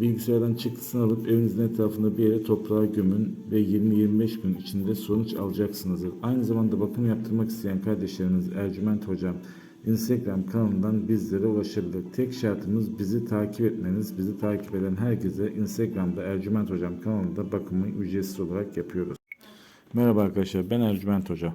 Bilgisayardan çıktısını alıp evinizin etrafında bir yere toprağa gömün ve 20-25 gün içinde sonuç alacaksınızdır. Aynı zamanda bakım yaptırmak isteyen kardeşlerimiz Ercüment Hocam Instagram kanalından bizlere ulaşabilir. Tek şartımız bizi takip etmeniz. Bizi takip eden herkese Instagram'da Ercüment Hocam kanalında bakımı ücretsiz olarak yapıyoruz. Merhaba arkadaşlar ben Ercüment Hoca.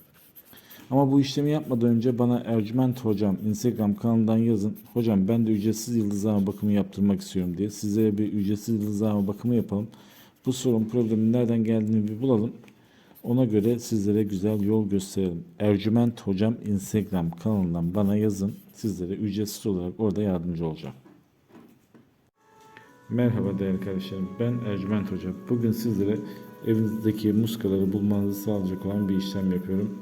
Ama bu işlemi yapmadan önce bana Ercüment Hocam Instagram kanalından yazın. Hocam ben de ücretsiz yıldızlama bakımı yaptırmak istiyorum diye. Sizlere bir ücretsiz yıldızlama bakımı yapalım. Bu sorun problemin nereden geldiğini bir bulalım. Ona göre sizlere güzel yol gösterelim. Ercüment Hocam Instagram kanalından bana yazın. Sizlere ücretsiz olarak orada yardımcı olacağım. Merhaba değerli kardeşlerim. Ben Ercüment Hoca. Bugün sizlere evinizdeki muskaları bulmanızı sağlayacak olan bir işlem yapıyorum.